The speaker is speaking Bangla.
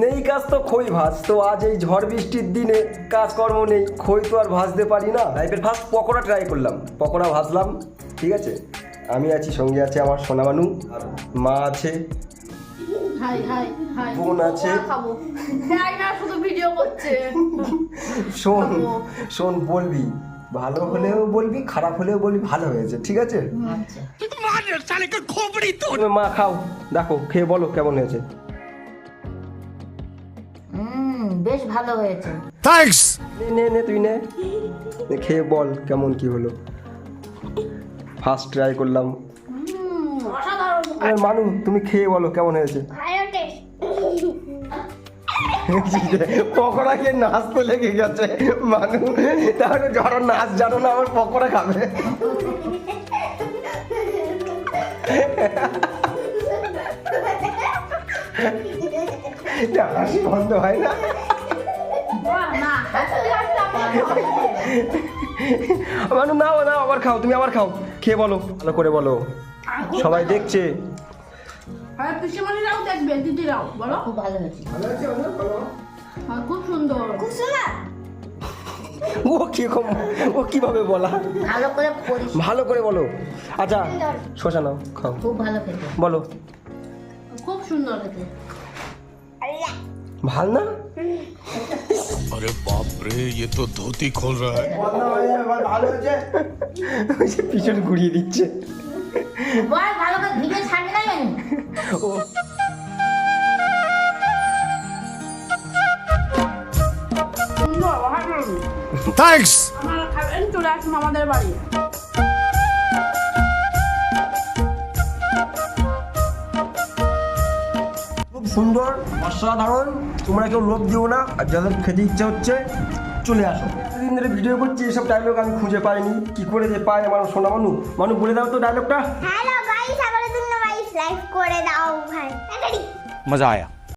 খই ভাজ তো আজ এই ঝড় বৃষ্টির দিনে কাজকর্ম নেই খই তো আর ভাজতে পারি না। লাইফের ফার্স্ট পকোড়া ট্রাই করলাম। পকোড়া ভাজলাম ঠিক আছে? আমি আছি সঙ্গে আছে আমার সোনামানু। আর মা আছে। Hi hi hi. বোন আছে। শোন শোন বলবি। ভালো হলেও বলবি খারাপ হলেও বলবি ভালো হয়েছে ঠিক আছে? আচ্ছা। মা খাও দেখো খেয়ে বলো কেমন হয়েছে। বেশ ভালো হয়েছে। Thanks! নে নে নে তুই নে। খেয়ে বল কেমন কি হলো। ফার্স্ট ট্রাই করলাম। অসাধারণ মানু তুমি খেয়ে বলো কেমন হয়েছে। পকোড়া খেয়ে নাচতে লেগে গেছে। মানু তাহলে যারা নাচ জানো না আমার পকোড়া খাবে। এটা হাসি বন্ধ হয় না। না মানু নাও নাও আবার খাও তুমি আবার খাও। খেয়ে বলো ভালো করে বলো। সবাই দেখছে। খুব ভালো খুব সুন্দর। ও কীরকম ও কীভাবে বলা? ভালো করে ভালো করে বলো। আচ্ছা শোষা নাও খাও। খুব ভালো খেতে। বলো। খুব সুন্দর খেতে। ভালো না? আরে বাপ রে এ তো ধুতি খোল রা ভালো হচ্ছে ওই যে পিছন ঘুরিয়ে দিচ্ছে। বল ভালো করে ভিডিও ছাড়বে না ও। থ্যাঙ্কস আমাদের বাড়ি। সুন্দর অসাধারণ। তোমরা কেউ লোভ দিও না আর যাদের খেতে ইচ্ছা হচ্ছে চলে আসো। দিন ধরে ভিডিও করছি এসব ডায়লগ আমি খুঁজে পাইনি। কি করে যে পাই আমার সোনা মানু? মানু বলে দাও তো ডায়লগটা হ্যালো গাইস গাইস লাইক করে দাও ভাই। মজা আয়া।